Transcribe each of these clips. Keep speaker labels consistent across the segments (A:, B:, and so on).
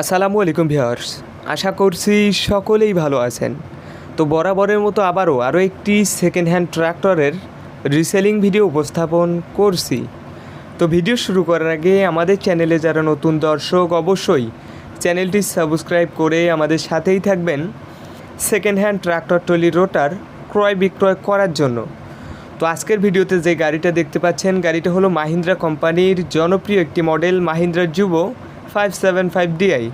A: আসসালামু আলাইকুম ভিউয়ার্স। আশা করছি সকলেই ভালো আছেন। তো বরাবরের মতো আবারও আরও একটি সেকেন্ড হ্যান্ড ট্রাক্টরের রিসেলিং ভিডিও উপস্থাপন করছি। তো ভিডিও শুরু করার আগে আমাদের চ্যানেলে যারা নতুন দর্শক, অবশ্যই চ্যানেলটি সাবস্ক্রাইব করে আমাদের সাথেই থাকবেন second hand tractor trolley rotor ক্রয় বিক্রয় করার জন্য। তো আজকের ভিডিওতে যে গাড়িটা দেখতে পাচ্ছেন, গাড়িটা হলো মাহিন্দ্রা কোম্পানির জনপ্রিয় একটি model Mahindra Yuvo five seven five DI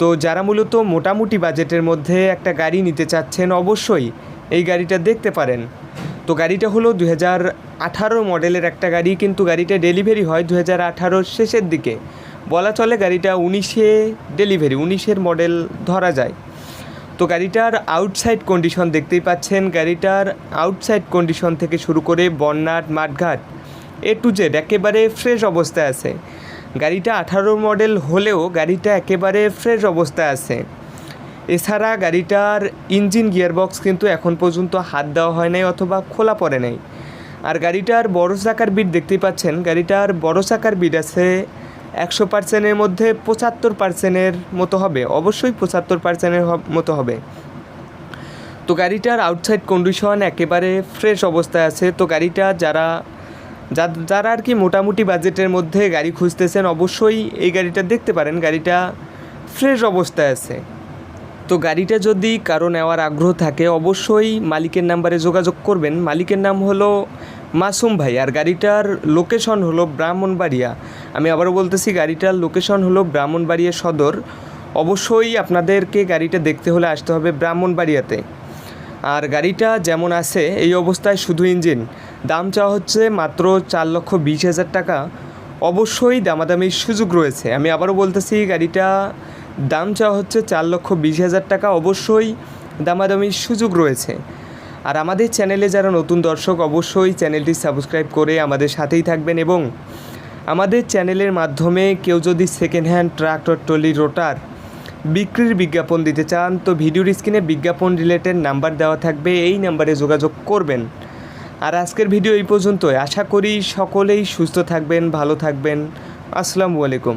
A: তো যারা মূলত মোটামুটি বাজেটের মধ্যে একটা গাড়ি নিতে চাচ্ছেন অবশ্যই এই গাড়িটা দেখতে পারেন। তো গাড়িটা হলো দু হাজার আঠারো মডেলের একটা গাড়ি, কিন্তু গাড়িটা ডেলিভারি হয় দু হাজার শেষের দিকে। বলা চলে গাড়িটা উনিশে ডেলিভারি, উনিশের মডেল ধরা যায়। তো গাড়িটার আউটসাইড কন্ডিশন দেখতেই পাচ্ছেন। গাড়িটার আউটসাইড কন্ডিশন থেকে শুরু করে বন্যাট মাঠঘাট, এ টু জেড একেবারে ফ্রেশ অবস্থায় আছে। গাড়িটা আঠারো মডেল হলেও গাড়িটা একেবারে ফ্রেশ অবস্থায় আছে। এছাড়া গাড়িটার ইঞ্জিন গিয়ারবক্স কিন্তু এখন পর্যন্ত হাত দেওয়া হয় নাই অথবা খোলা পড়ে নাই। আর গাড়িটার বড় চাকার বিট দেখতেই পাচ্ছেন, গাড়িটার বড় চাকার বিট আছে একশো পার্সেন্টের মধ্যে পঁচাত্তর পার্সেন্টের মতো হবে, অবশ্যই পঁচাত্তর পার্সেন্টের মতো হবে। তো গাড়িটার আউটসাইড কন্ডিশন একেবারে ফ্রেশ অবস্থায় আছে। তো গাড়িটা যারা যারা আর কি মোটামুটি বাজেটের মধ্যে গাড়ি খুঁজতেছেন, অবশ্যই এই গাড়িটা দেখতে পারেন। গাড়িটা ফ্রেশ অবস্থায় আছে। তো গাড়িটা যদি কারও নেওয়ার আগ্রহ থাকে, অবশ্যই মালিকের নাম্বারে যোগাযোগ করবেন। মালিকের নাম হলো মাসুম ভাই, আর গাড়িটার লোকেশন হলো ব্রাহ্মণবাড়িয়া। আমি আবারও বলতেছি, গাড়িটার লোকেশন হলো ব্রাহ্মণবাড়িয়া সদর। অবশ্যই আপনাদেরকে গাড়িটা দেখতে হলে আসতে হবে ব্রাহ্মণবাড়িয়াতে। আর গাড়িটা যেমন আছে, এই অবস্থায় শুধু ইঞ্জিন। দাম চাওয়া হচ্ছে মাত্র চার লক্ষ বিশ হাজার টাকা। অবশ্যই দামাদামির সুযোগ রয়েছে। আমি আবারও বলতেছি, গাড়িটা দাম চাওয়া হচ্ছে চার লক্ষ বিশ হাজার টাকা। অবশ্যই দামাদামির সুযোগ রয়েছে। আর আমাদের চ্যানেলে যারা নতুন দর্শক, অবশ্যই চ্যানেলটি সাবস্ক্রাইব করে আমাদের সাথেই থাকবেন এবং আমাদের চ্যানেলের মাধ্যমে কেউ যদি second hand tractor trolley rotor বিক্রির বিজ্ঞাপন দিতে চান, তো ভিডিওর স্ক্রিনে বিজ্ঞাপন রিলেটেড নাম্বার দেওয়া থাকবে। এই নাম্বারে যোগাযোগ করবেন। আর আজকের ভিডিও এই পর্যন্তই। আশা করি সকলেই সুস্থ থাকবেন ভালো থাকবেন। আসসালামু আলাইকুম।